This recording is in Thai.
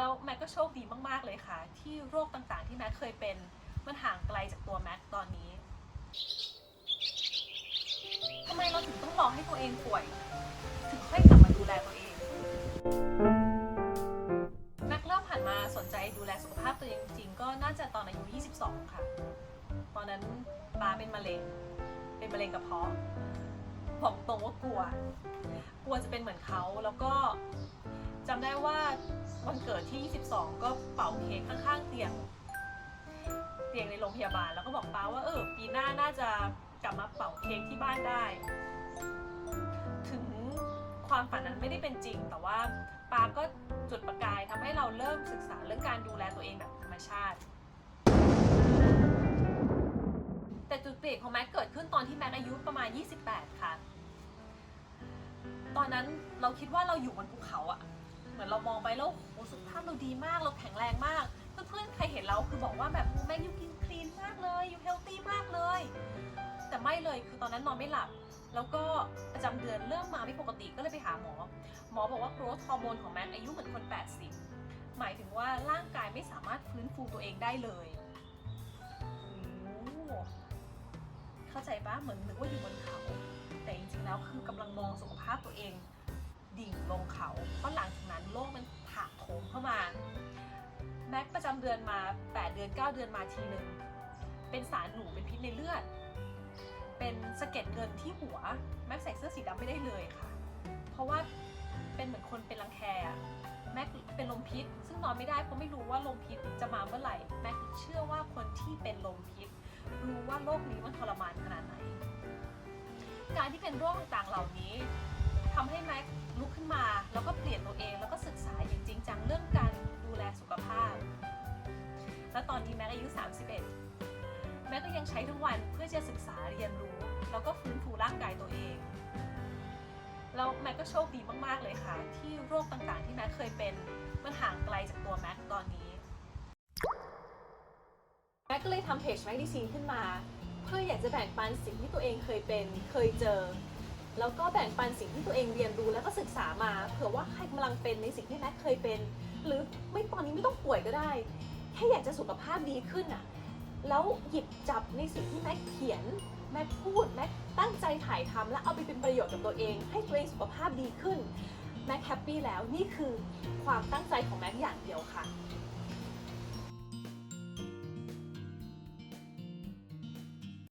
แล้วแม็กก็โชคดีมาก ๆ เลยค่ะ ที่โรคต่างๆ ที่แม็กเคยเป็นมันห่างไกลจากตัวแม็กตอนนี้ทำไมเราถึงต้องรอให้ตัวเองป่วย ถึงค่อยกลับมาดูแลตัวเองแม็กเริ่มหันมาสนใจดูแลสุขภาพตัวเองจริงๆก็น่าจะตอนอายุ 22 ค่ะ ตอนนั้นปาเป็นมะเร็ง เป็นมะเร็งกระเพาะ บอกตรงว่ากลัว กลัวจะเป็นเหมือนเขาแล้วก็จำได้ว่าวันเกิดที่ 22 ก็เป่าเค้กข้างๆเตียง เตียงในโรงพยาบาลแล้วก็บอกป้าว่าเออปีหน้าน่าจะกลับมาเป่าเค้กที่บ้านได้ ถึงความฝันนั้นไม่ได้เป็นจริง แต่ว่าป้าก็จุดประกายทำให้เราเริ่มศึกษาเรื่องการดูแลตัวเองแบบธรรมชาติ ลี่ยนของแม็กเกิดขึ้นตอนที่แม็กอายุประมาณ 28 ค่ะ ตอนนั้นเราคิดว่าเราอยู่บนภูเขาอะเหมือนเรามองไปแล้วโอ้สุขภาพเราดีมากเราแข็งแรงมาก เพื่อนๆใครเห็นเราคือบอกว่าแบบแม็กอยู่กินคลีนมากเลยอยู่เฮลตี้มากเลย แต่ไม่เลยคือตอนนั้นนอนไม่หลับ แล้วก็ประจำเดือนเริ่มมาไม่ปกติก็เลยไปหาหมอ หมอบอกว่าโกรทฮอร์โมนของแม็กอายุเหมือนคน 80 หมายถึงว่าร่างกายไม่สามารถฟื้นฟูตัวเองได้เลย ใจปะเหมือนนึกว่าอยู่บนเขา แต่จริงๆแล้วคือกำลังมองสุขภาพตัวเอง ดิ่งลงเขาเพราะหลังจากนั้นโรคมันถาโถมเข้ามาแม็กประจำเดือนมา 8 เดือน 9 เดือนมาทีหนึ่งเป็นสารหนูเป็นพิษในเลือด เป็นสะเก็ดเงินที่หัว แม็กใส่เสื้อสีดำไม่ได้เลยค่ะ เพราะว่าเป็นเหมือนคนเป็นรังแคแม็กเป็นลมพิษ ซึ่งนอนไม่ได้เพราะไม่รู้ว่าลมพิษจะมาเมื่อไหร่ แม็กเชื่อว่าคนที่เป็นลมพิษ รู้ว่าโรคนี้มันทรมานขนาดไหน การที่เป็นโรคต่างๆเหล่านี้ทำให้แม็กลุกขึ้นมา แล้วก็เปลี่ยนตัวเองแล้วก็ศึกษาอย่างจริงจังเรื่องการดูแลสุขภาพ และตอนนี้แม็กอายุ 31 แม็กก็ยังใช้ทุกวันเพื่อจะศึกษาเรียนรู้ แล้วก็ฟื้นฟูร่างกายตัวเองแล้วแม็กก็โชคดีมากๆเลยค่ะ ที่โรคต่างๆที่แม็กเคยเป็นมันห่างไกลจากตัวแม็กตอนนี้ แม็กก็เลยทำเพจแม็กดีซีนขึ้นมา เพื่ออยากจะแบ่งปันสิ่งที่ตัวเองเคยเป็นเคยเจอ แล้วก็แบ่งปันสิ่งที่ตัวเองเรียนรู้แล้วก็ศึกษามาเผื่อว่าใครกำลังเป็นในสิ่งที่แม็กเคยเป็น หรือไม่ตอนนี้ไม่ต้องป่วยก็ได้แค่อยากจะสุขภาพดีขึ้นอะแล้วหยิบจับในสิ่งที่แม็กเขียนแม็กพูดแม็กตั้งใจถ่ายทำและเอาไปเป็นประโยชน์กับตัวเอง ให้ตัวเองสุขภาพดีขึ้นแม็กแฮปปี้แล้วนี่คือความตั้งใจของแม็กอย่างเดียวค่ะ